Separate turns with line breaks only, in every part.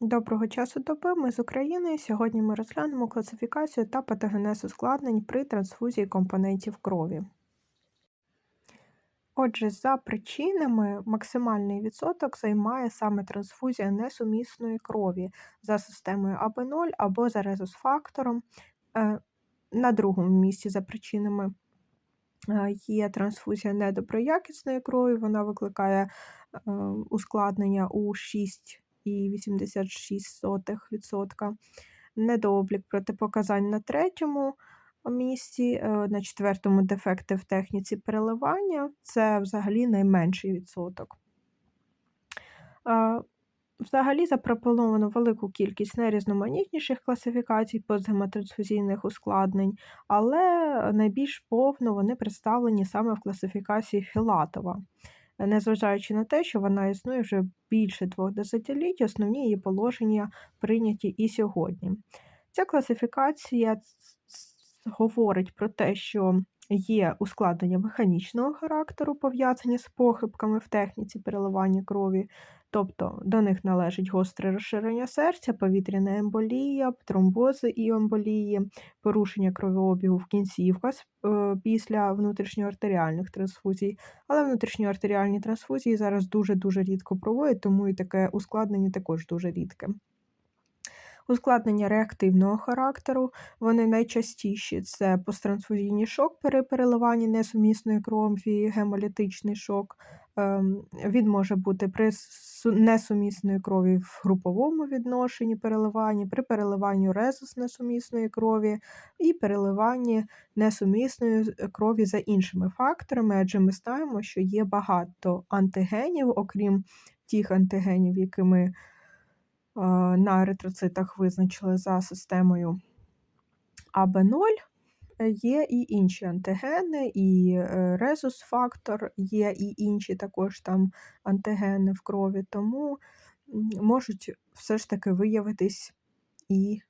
Доброго часу доби, ми з України. Сьогодні ми розглянемо класифікацію та патогенез ускладнень при трансфузії компонентів крові. Отже, за причинами максимальний відсоток займає саме трансфузія несумісної крові за системою АБ0 або за резус-фактором. Е, На другому місці за причинами е, є трансфузія недоброякісної крові, вона викликає е, ускладнення у 6 0,86%. Недооблік протипоказань на третьому місці, е, на четвертому дефекти в техніці переливання це взагалі найменший відсоток. Взагалі запропоновано велику кількість найрізноманітніших класифікацій постгематрансфузійних ускладнень, але найбільш повно вони представлені саме в класифікації Філатова незважаючи на те, що вона існує вже більше двох десятиліть, основні її положення прийняті і сьогодні. Ця класифікація говорить про те, що є ускладнення механічного характеру, пов'язані з похибками в техніці переливання крові, тобто до них належить гостре розширення серця, повітряна емболія, тромбози і емболії, порушення кровообігу в кінцівках е, після внутрішньоартеріальних трансфузій. Але внутрішньоартеріальні трансфузії зараз дуже-дуже рідко проводять, тому і таке ускладнення також дуже рідке. Ускладнення реактивного характеру, вони найчастіші це посттрансфузійний шок при переливанні несумісної крові, гемолітичний шок. Ем, він може бути при несумісної крові в груповому відношенні переливанні, при переливанні резус несумісної крові і переливанні несумісної крові за іншими факторами, адже ми знаємо, що є багато антигенів, окрім тих антигенів, які ми на еритроцитах визначили за системою АБ0. Є і інші антигени, і е, резус-фактор, є і інші також там антигени в крові, тому можуть все ж таки виявитись і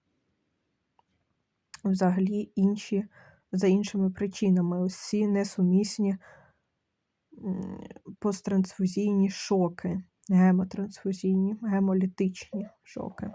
взагалі інші за іншими причинами. Усі несумісні посттрансфузійні шоки гемотрансфузійні, гемолітичні шоки.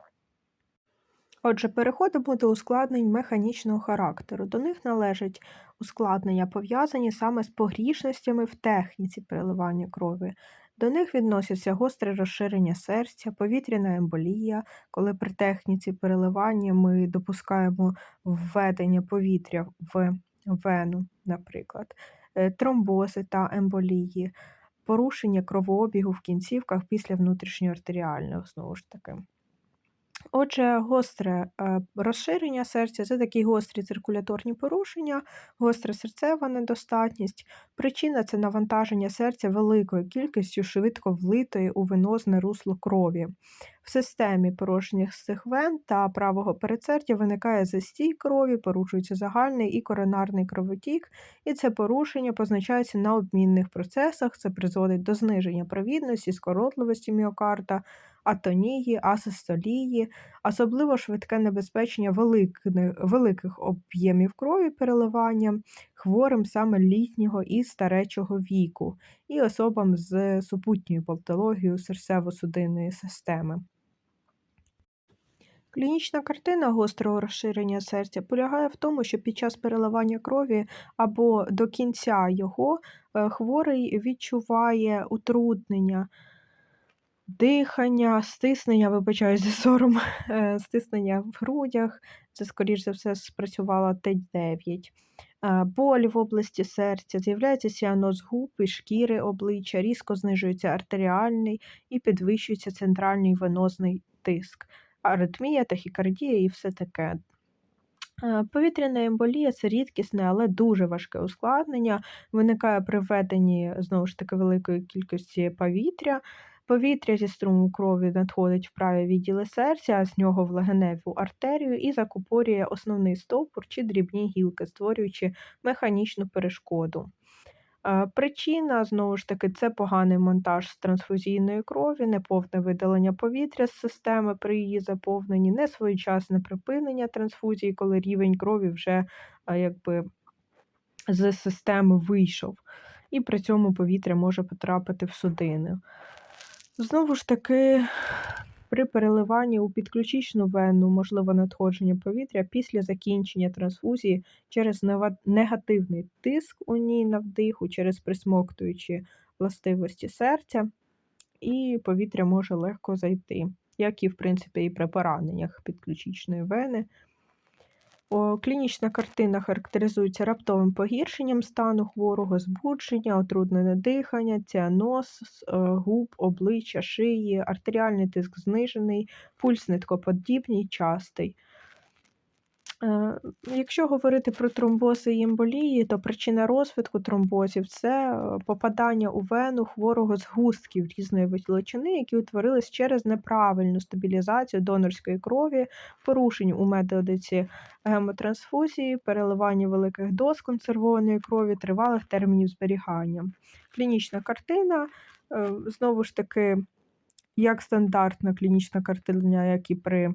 Отже, переходимо до ускладнень механічного характеру. До них належать ускладнення, пов'язані саме з погрішностями в техніці переливання крові. До них відносяться гостре розширення серця, повітряна емболія, коли при техніці переливання ми допускаємо введення повітря в вену, наприклад, е, тромбози та емболії, порушення кровообігу в кінцівках після внутрішньоартеріального, знову ж таки. Отже, гостре е, розширення серця це такі гострі циркуляторні порушення, гостра серцева недостатність. Причина це навантаження серця великою кількістю швидко влитої у венозне русло крові. В системі порожніх цих вен та правого передсердя виникає застій крові, порушується загальний і коронарний кровотік, і це порушення позначається на обмінних процесах, це призводить до зниження провідності, скоротливості міокарда, атонії, асистолії, особливо швидке небезпечення великих, об'ємів крові переливання хворим саме літнього і старечого віку, і особам з супутньою патологією серцево-судинної системи. Клінічна картина гострого розширення серця полягає в тому, що під час переливання крові або до кінця його е, хворий відчуває утруднення дихання, стиснення, вибачаю за сором, е, стиснення в грудях, це, скоріш за все, спрацювала Т9. Е, боль в області серця, з'являється сіаноз губ і шкіри обличчя, різко знижується артеріальний і підвищується центральний венозний тиск, аритмія, тахікардія і все таке. Е, повітряна емболія це рідкісне, але дуже важке ускладнення. Виникає при введенні знову ж таки великої кількості повітря. Повітря зі струму крові надходить в праві відділи серця, а з нього в легеневу артерію і закупорює основний стовпур чи дрібні гілки, створюючи механічну перешкоду. Е, причина, знову ж таки, це поганий монтаж з трансфузійної крові, неповне видалення повітря з системи при її заповненні, несвоєчасне припинення трансфузії, коли рівень крові вже е, якби з системи вийшов, і при цьому повітря може потрапити в судини. Знову ж таки, При переливанні у підключичну вену можливо надходження повітря після закінчення трансфузії через негативний тиск у ній на вдиху, через присмоктуючі властивості серця, і повітря може легко зайти, як і, в принципі, і при пораненнях підключичної вени. Клінічна картина характеризується раптовим погіршенням стану хворого, збудження, отруднене дихання, ціаноз е, губ, обличчя, шиї, артеріальний тиск знижений, пульс ниткоподібний, частий. Е, Якщо говорити про тромбози і емболії, то причина розвитку тромбозів це е, попадання у вену хворого згустків різної величини, які утворились через неправильну стабілізацію донорської крові, порушень у методиці гемотрансфузії, переливання великих доз консервованої крові, тривалих термінів зберігання. Клінічна картина, е, знову ж таки, як стандартна клінічна картина, як і при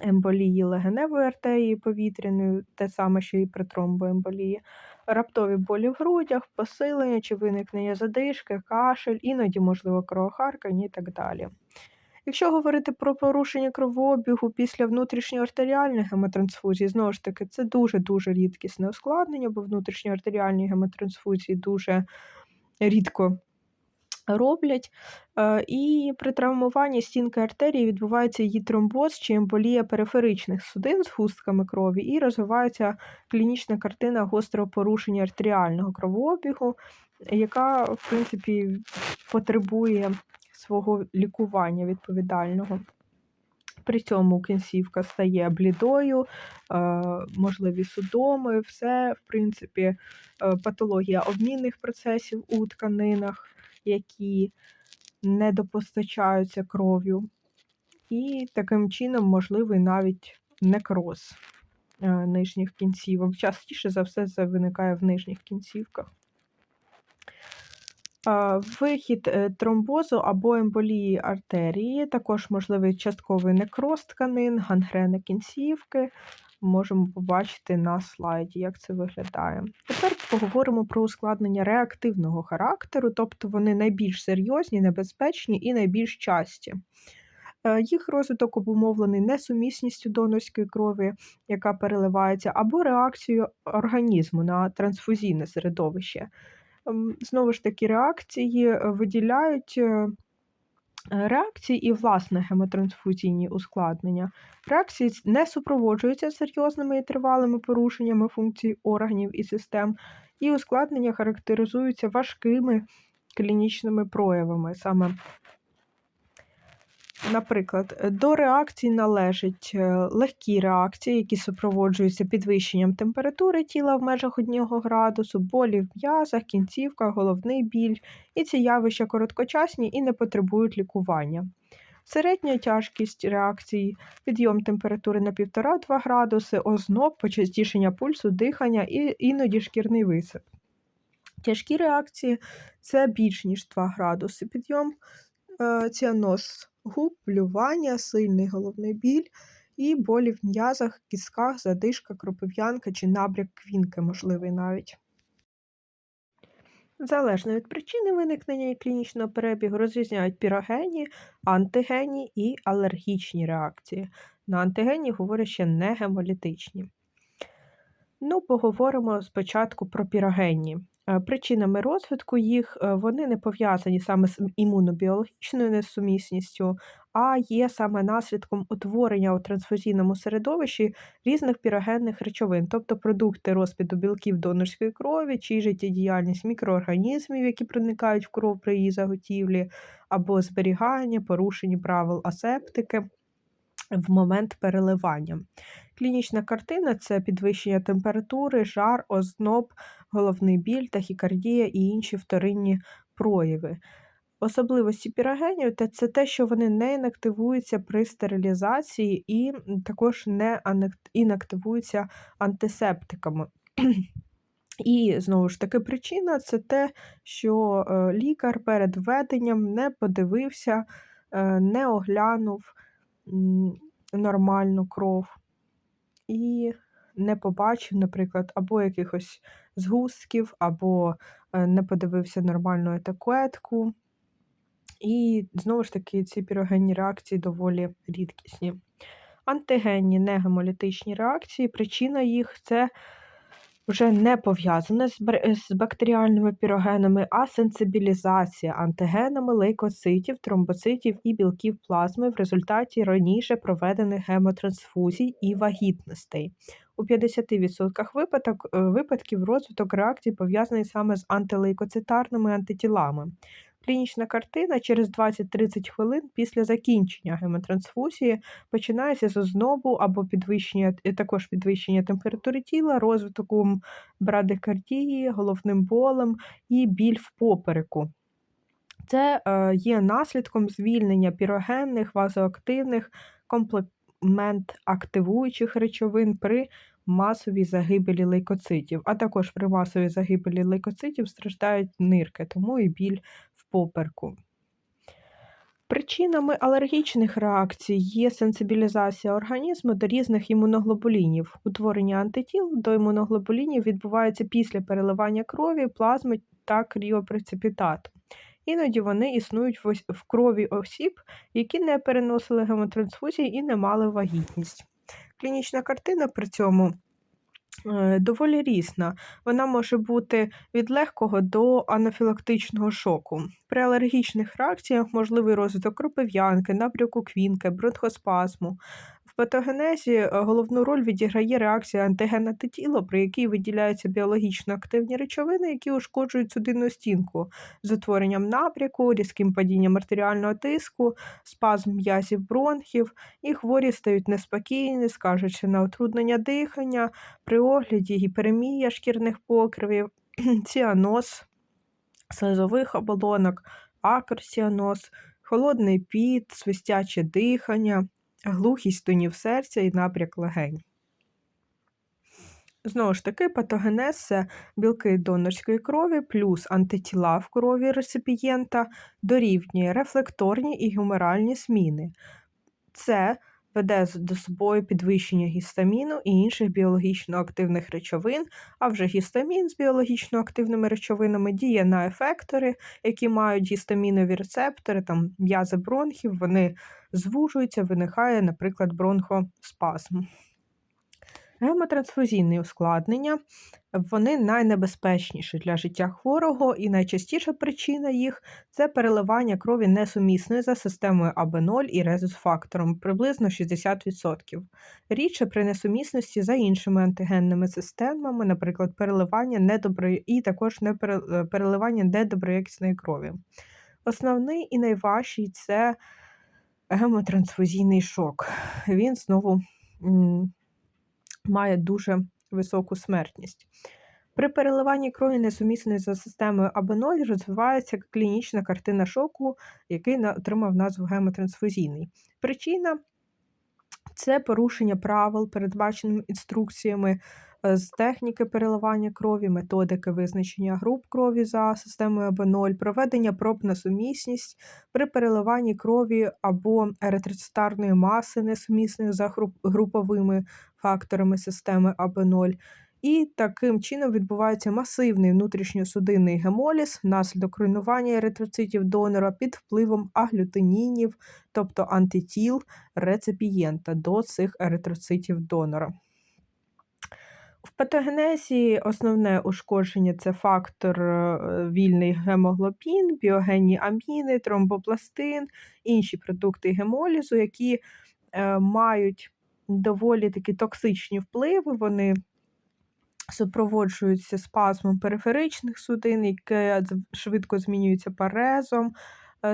емболії легеневої артерії повітряної, те саме, що і при тромбоемболії, раптові болі в грудях, посилення чи виникнення задишки, кашель, іноді, можливо, кровохаркання і так далі. Якщо говорити про порушення кровообігу після внутрішньоартеріальної гемотрансфузії, знову ж таки, це дуже-дуже рідкісне ускладнення, бо внутрішньоартеріальні гемотрансфузії дуже рідко роблять. Е, І при травмуванні стінки артерії відбувається її тромбоз чи емболія периферичних судин з густками крові, і розвивається клінічна картина гострого порушення артеріального кровообігу, яка, в принципі, потребує свого лікування відповідального. При цьому кінцівка стає блідою, е, можливі судоми, все, в принципі, е, патологія обмінних процесів у тканинах, які не допостачаються кров'ю. І таким чином можливий навіть некроз е, нижніх кінцівок. Частіше за все це виникає в нижніх кінцівках. Вихід е, тромбозу або емболії артерії, також можливий частковий некроз тканин, гангрена кінцівки. Можемо побачити на слайді, як це виглядає. Тепер поговоримо про ускладнення реактивного характеру, тобто вони найбільш серйозні, небезпечні і найбільш часті. Е, Їх розвиток обумовлений несумісністю донорської крові, яка переливається, або реакцією організму на трансфузійне середовище. Ем, Знову ж таки, реакції е, виділяють е, реакції і власне гемотрансфузійні ускладнення. Реакції не супроводжуються серйозними і тривалими порушеннями функцій органів і систем, і ускладнення характеризуються важкими клінічними проявами. Саме Наприклад, до реакцій належать е, легкі реакції, які супроводжуються підвищенням температури тіла в межах 1 градусу, болі в м'язах, кінцівках, головний біль, і ці явища короткочасні і не потребують лікування. Середня тяжкість реакцій, підйом температури на 1,5-2 градуси, озноб, почастішення пульсу, дихання і іноді шкірний висип. Тяжкі реакції це більш ніж 2 градуси. Підйом ціаноз губ, блювання, сильний головний біль і болі в м'язах, кістках, задишка, кропив'янка чи набряк квінки, можливий навіть. Залежно від причини виникнення і клінічного перебігу розрізняють пірогенні, антигенні і алергічні реакції. На антигенні говорять ще не гемолітичні. Ну, поговоримо спочатку про пірогенні. Е, Причинами розвитку їх е, вони не пов'язані саме з імунобіологічною несумісністю, а є саме наслідком утворення у трансфузійному середовищі різних пірогенних речовин, тобто продукти розпаду білків донорської крові чи життєдіяльність мікроорганізмів, які проникають в кров при її заготівлі, або зберігання, порушені правил асептики в момент переливання. Клінічна картина це підвищення температури, жар, озноб, головний біль, тахікардія і інші вторинні прояви. Особливості пірогенів – це те, що вони не інактивуються при стерилізації і також не інактивуються антисептиками. І знову ж таки, причина це те, що е, лікар перед введенням не подивився, е, не оглянув нормальну кров і не побачив, наприклад, або якихось згустків, або е, не подивився нормальну етикетку. І знову ж таки, ці пірогенні реакції доволі рідкісні. Антигенні негемолітичні реакції, причина їх це вже не пов'язане з бактеріальними пірогенами, а сенсибілізація антигенами лейкоцитів, тромбоцитів і білків плазми в результаті раніше проведених гемотрансфузій і вагітностей. У 50% випадок, е, випадків розвиток реакцій пов'язаний саме з антилейкоцитарними антитілами. Клінічна картина через 20-30 хвилин після закінчення гемотрансфузії починається з ознобу або підвищення, е, також підвищення температури тіла, розвитоком брадикардії, головним болем і біль в попереку. Це е, є наслідком звільнення пірогенних, вазоактивних, комплемент-активуючих речовин при масовій загибелі лейкоцитів, а також при масовій загибелі лейкоцитів страждають нирки, тому і біль попереку. Причинами алергічних реакцій є сенсибілізація організму до різних імуноглобулінів. Утворення антитіл до імуноглобулінів відбувається після переливання крові, плазми та кріопрецепітату. Іноді вони існують в крові осіб, які не переносили гемотрансфузії і не мали вагітність. Клінічна картина при цьому доволі різна. Вона може бути від легкого до анафілактичного шоку. При алергічних реакціях можливий розвиток кропив'янки, набряку квінки, бронхоспазму, патогенезі е, головну роль відіграє реакція антигена тіла, при якій виділяються біологічно активні речовини, які ушкоджують судинну стінку з утворенням напряку, різким падінням артеріального тиску, спазм м'язів бронхів, і хворі стають неспокійні, скажучи на утруднення дихання, при огляді гіперемія шкірних покривів, ціаноз, слизових оболонок, акросіаноз, холодний піт, свистяче дихання глухість тонів серця і напряк легень. Знову ж таки, патогенез це білки донорської крові плюс антитіла в крові реципієнта дорівнює рефлекторні і гуморальні зміни. Це веде до собою підвищення гістаміну і інших біологічно активних речовин, а вже гістамін з біологічно активними речовинами діє на ефектори, які мають гістамінові рецептори, там м'язи бронхів, вони звужуються, виникає, наприклад, бронхоспазм. Гемотрансфузійні ускладнення вони найнебезпечніші для життя хворого, і найчастіша причина їх це переливання крові несумісної за системою АБ0 і резус-фактором приблизно 60%. Рідше при несумісності за іншими антигенними системами, наприклад, переливання недоброї і також е, переливання недоброякісної крові. Основний і найважчий це гемотрансфузійний шок. Він знову має дуже високу смертність. При переливанні крові несумісної за системою АБ0 розвивається клінічна картина шоку, який отримав назву гемотрансфузійний. Причина це порушення правил, передбаченими інструкціями з техніки переливання крові, методики визначення груп крові за системою АБ0, проведення проб на сумісність при переливанні крові або еритроцитарної маси, несумісних за груповими факторами системи АБ0. І таким чином відбувається масивний внутрішньосудинний гемоліз внаслідок руйнування еритроцитів донора під впливом аглютинінів, тобто антитіл реципієнта до цих еритроцитів донора. В патогенезі основне ушкодження це фактор е, вільний гемоглобін, біогенні аміни, тромбопластин, інші продукти гемолізу, які е, мають доволі такі токсичні впливи. Вони супроводжуються спазмом периферичних судин, яке швидко змінюється парезом,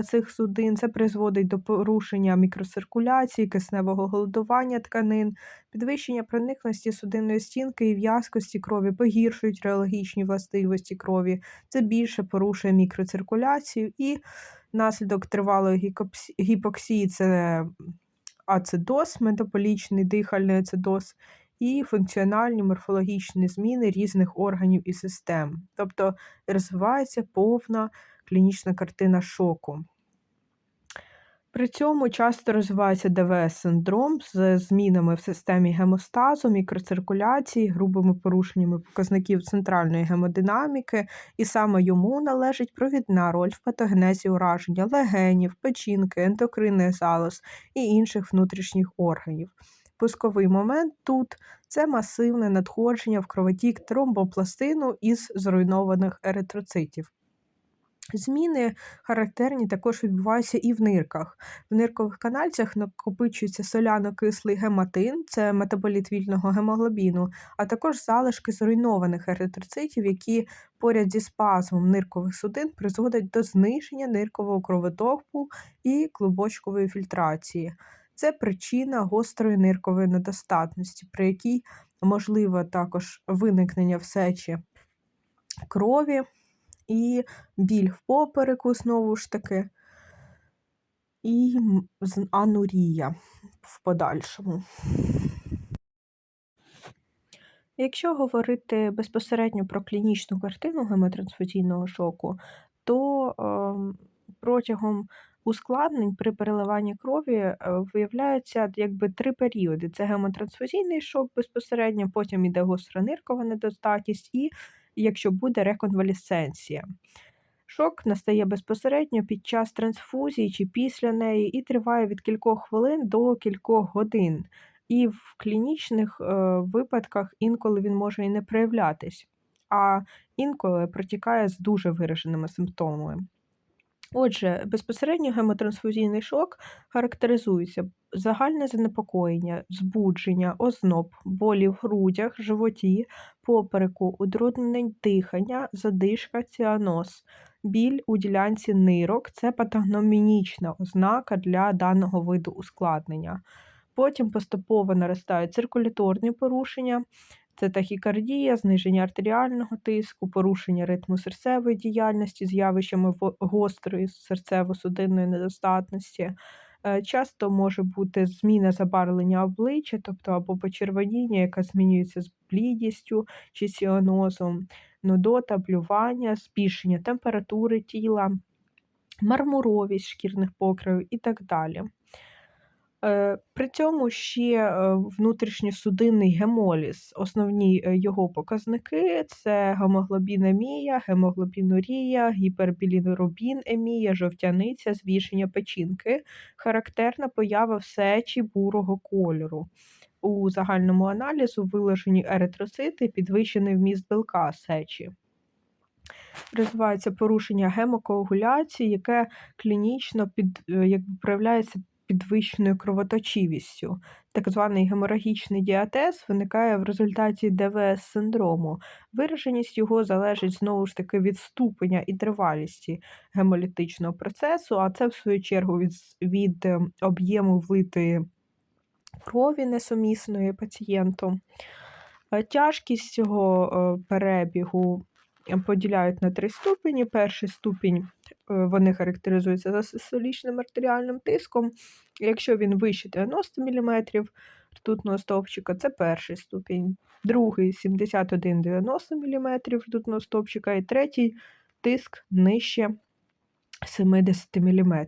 цих судин. Це призводить до порушення мікроциркуляції, кисневого голодування тканин, підвищення проникності судинної стінки і в'язкості крові, погіршують реологічні властивості крові. Це більше порушує мікроциркуляцію і наслідок тривалої гіпоксії це ацидоз, метаполічний дихальний ацидоз. І функціональні морфологічні зміни різних органів і систем. Тобто розвивається повна клінічна картина шоку. При цьому часто розвивається ДВС-синдром з змінами в системі гемостазу, мікроциркуляції, грубими порушеннями показників центральної гемодинаміки, і саме йому належить провідна роль в патогенезі ураження легенів, печінки, ендокринних залоз і інших внутрішніх органів. Пусковий момент тут це масивне надходження в кровотік тромбопластину із зруйнованих еритроцитів. Зміни характерні також відбуваються і в нирках. В ниркових канальцях накопичується соляно-кислий гематин, це метаболіт вільного гемоглобіну, а також залишки зруйнованих еритроцитів, які поряд зі спазмом ниркових судин призводять до зниження ниркового кровотоку і клубочкової фільтрації. Це причина гострої ниркової недостатності, при якій можливо також виникнення в сечі крові і біль в попереку, знову ж таки, і анурія в подальшому. Якщо говорити безпосередньо про клінічну картину гемотрансфузійного шоку, то е, протягом ускладнень при переливанні крові е, виявляються якби три періоди: це гемотрансфузійний шок безпосередньо, потім іде гостра ниркова недостатність і якщо буде реконвалесценція. Шок настає безпосередньо під час трансфузії чи після неї і триває від кількох хвилин до кількох годин. І в клінічних е, випадках інколи він може і не проявлятись, а інколи протікає з дуже вираженими симптомами. Отже, безпосередньо гемотрансфузійний шок характеризується загальне занепокоєння, збудження, озноб, болі в грудях, животі, попереку, утруднення дихання, задишка, ціаноз, біль у ділянці нирок це патогномінічна ознака для даного виду ускладнення. Потім поступово наростають циркуляторні порушення, це тахікардія, зниження артеріального тиску, порушення ритму серцевої діяльності з явищами гострої серцево-судинної недостатності. Е, часто може бути зміна забарвлення обличчя, тобто або почервоніння, яка змінюється з блідістю чи сіанозом, нудота, блювання, збільшення температури тіла, мармуровість шкірних покривів і так далі. Е, при цьому ще е, внутрішньосудинний гемоліз. Основні е, його показники це гемоглобінемія, гемоглобінурія, гіпербілірубінемія, жовтяниця, збільшення печінки, характерна поява в сечі бурого кольору. У загальному аналізу виложені еритроцити, підвищений вміст білка сечі. Розвивається порушення гемокоагуляції, яке клінічно під, якби, проявляється підвищеною кровоточивістю. Так званий геморагічний діатез виникає в результаті ДВС-синдрому. Вираженість його залежить знову ж таки від ступеня і тривалісті гемолітичного процесу, а це, в свою чергу, від, від ем, об'єму влитої крові несумісної пацієнту. Е, тяжкість цього е, перебігу поділяють на три ступені. Перший ступінь вони характеризуються за систолічним артеріальним тиском. Якщо він вище 90 мм ртутного стовпчика, це перший ступінь, другий 71-90 мм ртутного стовпчика, і третій тиск нижче 70 мм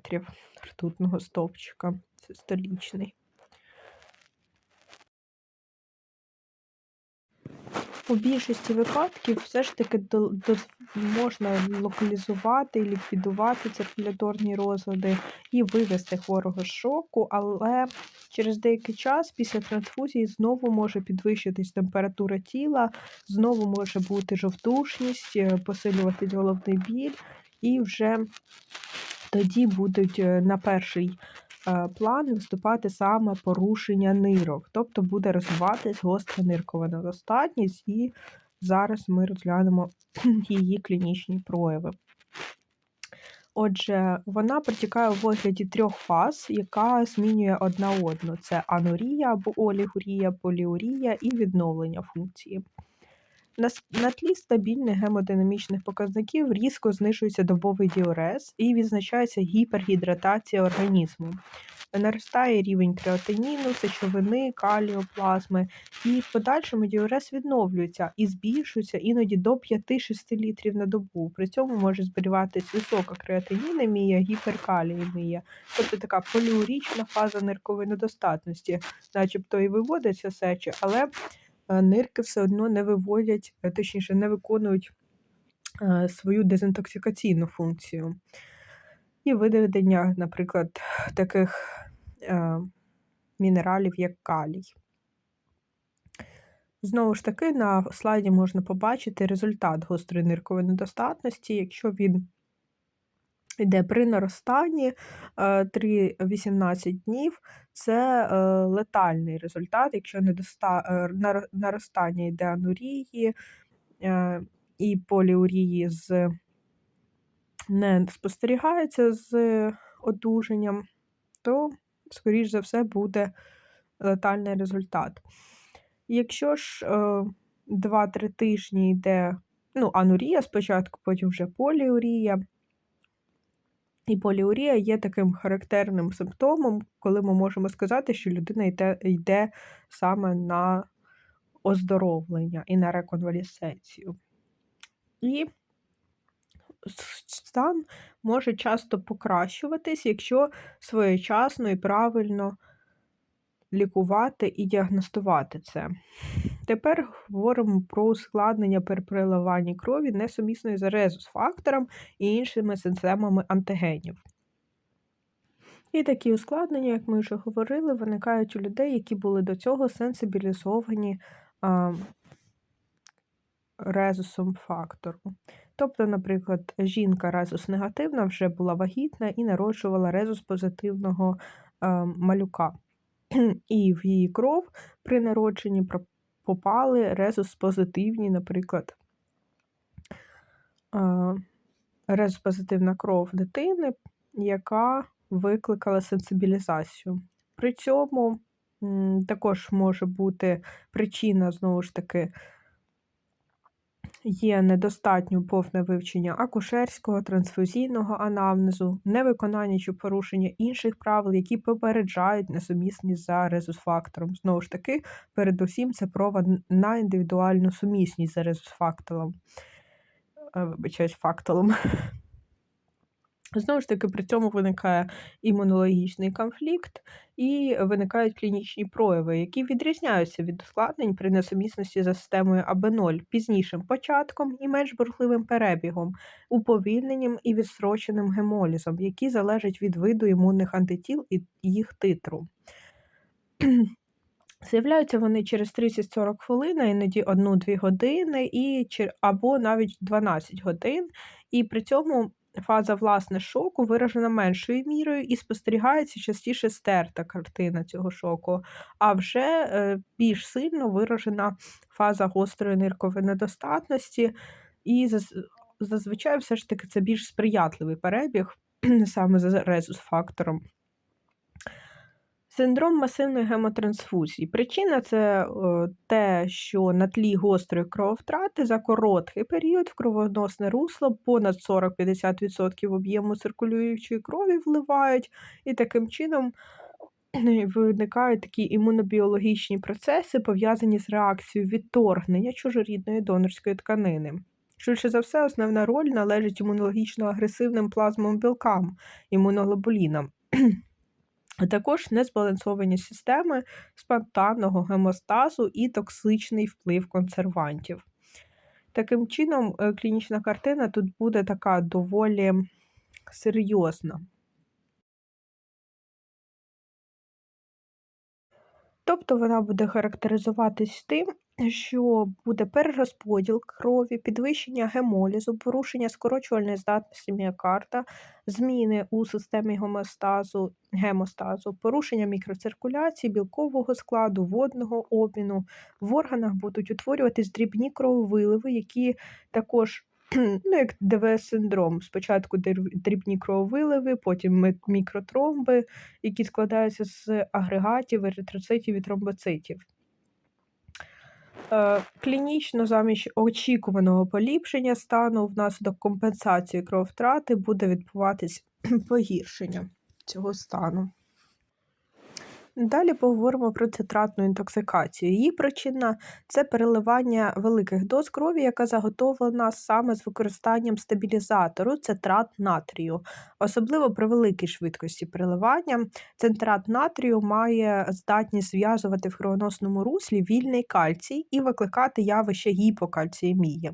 ртутного стовпчика систолічний. У більшості випадків все ж таки до, до, можна локалізувати ліквідувати циркуляторні розлади і вивести хворого з шоку, але через деякий час після трансфузії знову може підвищитись температура тіла, знову може бути жовтушність, е, посилюватись головний біль, і вже тоді будуть е, на перший план виступати саме порушення нирок, тобто буде розвиватись гостра ниркова недостатність, і зараз ми розглянемо її клінічні прояви. Отже, вона протікає у вигляді трьох фаз, яка змінює одна одну: це анурія або олігурія, поліурія і відновлення функції. На, тлі стабільних гемодинамічних показників різко знижується добовий діурез і відзначається гіпергідратація організму. наростає рівень креатиніну, сечовини, калію, плазми, і в подальшому діурез відновлюється і збільшується іноді до 5-6 літрів на добу. При цьому може зберігатись висока креатинінемія, гіперкаліємія, тобто така поліурічна фаза ниркової недостатності, начебто і виводиться сечі, але нирки все одно не виводять, е, точніше, не виконують свою дезінтоксикаційну функцію. І виведення, наприклад, таких е, мінералів, як калій. Знову ж таки, на слайді можна побачити результат гострої ниркової недостатності, якщо він йде при наростанні 3-18 днів, це е, летальний результат, якщо недоста... е, наростання йде анурії е, і поліурії з не спостерігається з одужанням, то, скоріш за все, буде летальний результат. Якщо ж е, 2-3 тижні йде ну, анурія спочатку, потім вже поліурія. І поліурія є таким характерним симптомом, коли ми можемо сказати, що людина йде, йде саме на оздоровлення і на реконвалесценцію. І стан може часто покращуватись, якщо своєчасно і правильно лікувати і діагностувати це. Тепер говоримо про ускладнення при переливанні крові несумісної з резус-фактором і іншими системами антигенів. І такі ускладнення, як ми вже говорили, виникають у людей, які були до цього сенсибілізовані а, резусом фактору. Тобто, наприклад, жінка резус негативна вже була вагітна і народжувала резус позитивного а, малюка. І в її кров при народженні попали резус позитивні, наприклад, резус позитивна кров дитини, яка викликала сенсибілізацію. При цьому також може бути причина, знову ж таки, є недостатньо повне вивчення акушерського, трансфузійного анамнезу, невиконання чи порушення інших правил, які попереджають несумісність за резус-фактором. Знову ж таки, передусім, це прова на індивідуальну сумісність за резус-фактором. Е, Вибачаюсь, фактором. Знову ж таки, при цьому виникає імунологічний конфлікт і виникають клінічні прояви, які відрізняються від ускладнень при несумісності за системою АБ0 пізнішим початком і менш бурхливим перебігом, уповільненням і відстроченим гемолізом, які залежать від виду імунних антитіл і їх титру. З'являються вони через 30-40 хвилин, а іноді 1-2 години, і, або навіть 12 годин. І при цьому фаза власне шоку виражена меншою мірою і спостерігається частіше стерта картина цього шоку. А вже е, більш сильно виражена фаза гострої ниркової недостатності, і зазвичай все ж таки це більш сприятливий перебіг саме за резус-фактором. Синдром масивної гемотрансфузії. Причина це е, те, що на тлі гострої крововтрати за короткий період в кровоносне русло понад 40-50% об'єму циркулюючої крові вливають, і таким чином виникають такі імунобіологічні процеси, пов'язані з реакцією відторгнення чужорідної донорської тканини. Швидше за все, основна роль належить імунологічно агресивним плазмовим білкам, імуноглобулінам також незбалансовані системи спонтанного гемостазу і токсичний вплив консервантів. Таким чином, е, клінічна картина тут буде така доволі серйозна. Тобто вона буде характеризуватись тим, що буде перерозподіл крові, підвищення гемолізу, порушення скорочувальної здатності міокарда, зміни у системі гомостазу, гемостазу, порушення мікроциркуляції, білкового складу, водного обміну. В органах будуть утворюватись дрібні крововиливи, які також ну, як ДВС-синдром. Спочатку дрібні крововиливи, потім мікротромби, які складаються з агрегатів, еритроцитів і тромбоцитів. Е, Клінічно замість очікуваного поліпшення стану внаслідок компенсації крововтрати буде відбуватись погіршення цього стану. Далі поговоримо про цитратну інтоксикацію. Її причина це переливання великих доз крові, яка заготовлена саме з використанням стабілізатору цитрат натрію. Особливо при великій швидкості переливання цитрат натрію має здатність зв'язувати в кровоносному руслі вільний кальцій і викликати явище гіпокальціємії.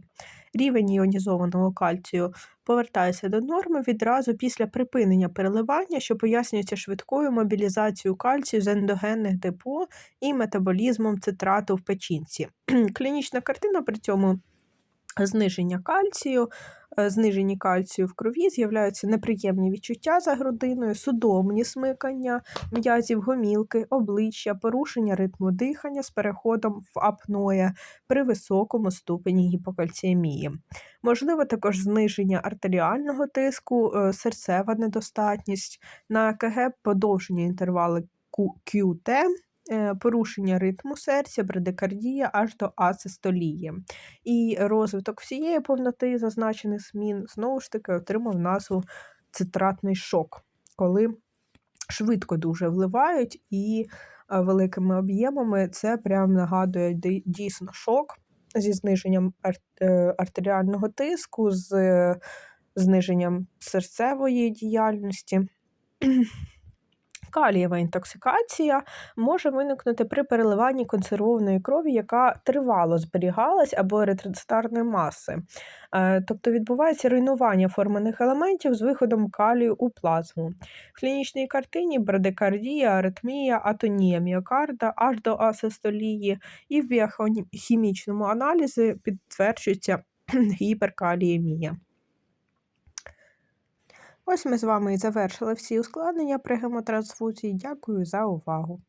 Рівень іонізованого кальцію повертається до норми відразу після припинення переливання, що пояснюється швидкою мобілізацією кальцію з ендогенних депо і метаболізмом цитрату в печінці. Клінічна картина при цьому зниження кальцію, е, зниженні кальцію в крові з'являються неприємні відчуття за грудиною, судомні смикання, м'язів гомілки, обличчя, порушення ритму дихання з переходом в апноє при високому ступені гіпокальціємії. Можливо також зниження артеріального тиску, е, серцева недостатність, на ЕКГ подовження інтервали QT, порушення ритму серця, брадикардія аж до асистолії. І розвиток всієї повноти зазначених змін знову ж таки отримав назву цитратний шок, коли швидко дуже вливають і е, великими об'ємами це прям нагадує дійсно шок зі зниженням е, артеріального тиску, з е, зниженням серцевої діяльності. Калієва інтоксикація може виникнути при переливанні консервованої крові, яка тривало зберігалась або еритроцитарної маси. Е, Тобто відбувається руйнування форманих елементів з виходом калію у плазму. В клінічній картині брадикардія, аритмія, атонія міокарда аж до асистолії, і в біохімічному аналізі підтверджується гіперкаліємія. Ось ми з вами і завершили всі ускладнення при гемотрансфузії. Дякую за увагу!